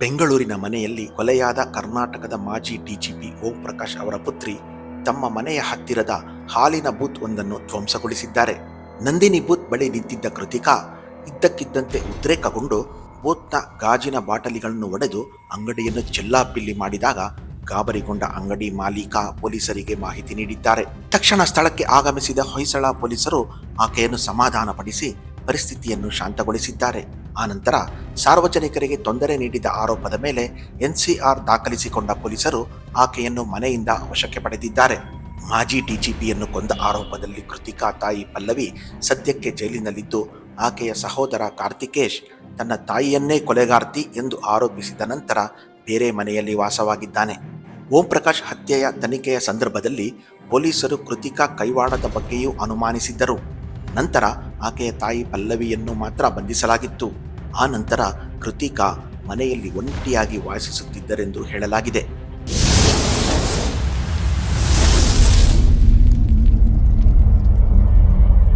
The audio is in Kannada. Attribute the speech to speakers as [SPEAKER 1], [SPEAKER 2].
[SPEAKER 1] ಬೆಂಗಳೂರಿನ ಮನೆಯಲ್ಲಿ ಕೊಲೆಯಾದ ಕರ್ನಾಟಕದ ಮಾಜಿ ಡಿಜಿಪಿ ಓಂ ಪ್ರಕಾಶ್ ಅವರ ಪುತ್ರಿ ತಮ್ಮ ಮನೆಯ ಹತ್ತಿರದ ಹಾಲಿನ ಬೂತ್ ಒಂದನ್ನು ಧ್ವಂಸಗೊಳಿಸಿದ್ದಾರೆ. ನಂದಿನಿ ಬೂತ್ ಬಳಿ ನಿಂತಿದ್ದ ಕೃತಿಕಾ ಇದ್ದಕ್ಕಿದ್ದಂತೆ ಉದ್ರೇಕಗೊಂಡು ಬೂತ್ನ ಗಾಜಿನ ಬಾಟಲಿಗಳನ್ನು ಒಡೆದು ಅಂಗಡಿಯನ್ನು ಚೆಲ್ಲಾಪಿಲ್ಲಿ ಮಾಡಿದಾಗ ಗಾಬರಿಗೊಂಡ ಅಂಗಡಿ ಮಾಲೀಕ ಪೊಲೀಸರಿಗೆ ಮಾಹಿತಿ ನೀಡಿದ್ದಾರೆ. ತಕ್ಷಣ ಸ್ಥಳಕ್ಕೆ ಆಗಮಿಸಿದ ಹೊಯ್ಸಳ ಪೊಲೀಸರು ಆಕೆಯನ್ನು ಸಮಾಧಾನಪಡಿಸಿ ಪರಿಸ್ಥಿತಿಯನ್ನು ಶಾಂತಗೊಳಿಸಿದ್ದಾರೆ. ಆನಂತರ ಸಾರ್ವಜನಿಕರಿಗೆ ತೊಂದರೆ ನೀಡಿದ ಆರೋಪದ ಮೇಲೆ ಎನ್ಸಿಆರ್ ದಾಖಲಿಸಿಕೊಂಡ ಪೊಲೀಸರು ಆಕೆಯನ್ನು ಮನೆಯಿಂದ ವಶಕ್ಕೆ ಪಡೆದಿದ್ದಾರೆ. ಮಾಜಿ ಡಿಜಿಪಿಯನ್ನು ಕೊಂದ ಆರೋಪದಲ್ಲಿ ಕೃತಿಕಾ ತಾಯಿ ಪಲ್ಲವಿ ಸದ್ಯಕ್ಕೆ ಜೈಲಿನಲ್ಲಿದ್ದು, ಆಕೆಯ ಸಹೋದರ ಕಾರ್ತಿಕೇಶ್ ತನ್ನ ತಾಯಿಯನ್ನೇ ಕೊಲೆಗಾರ್ತಿ ಎಂದು ಆರೋಪಿಸಿದ ನಂತರ ಬೇರೆ ಮನೆಯಲ್ಲಿ ವಾಸವಾಗಿದ್ದಾನೆ. ಓಂ ಪ್ರಕಾಶ್ ಹತ್ಯೆಯ ತನಿಖೆಯ ಸಂದರ್ಭದಲ್ಲಿ ಪೊಲೀಸರು ಕೃತಿಕಾ ಕೈವಾಡದ ಬಗ್ಗೆಯೂ ಅನುಮಾನಿಸಿದ್ದರು. ನಂತರ ಆಕೆಯ ತಾಯಿ ಪಲ್ಲವಿಯನ್ನು ಮಾತ್ರ ಬಂಧಿಸಲಾಗಿತ್ತು. ಆ ನಂತರ ಕೃತಿಕಾ ಮನೆಯಲ್ಲಿ ಒಂಟಿಯಾಗಿ ವಾಸಿಸುತ್ತಿದ್ದರೆಂದು ಹೇಳಲಾಗಿದೆ.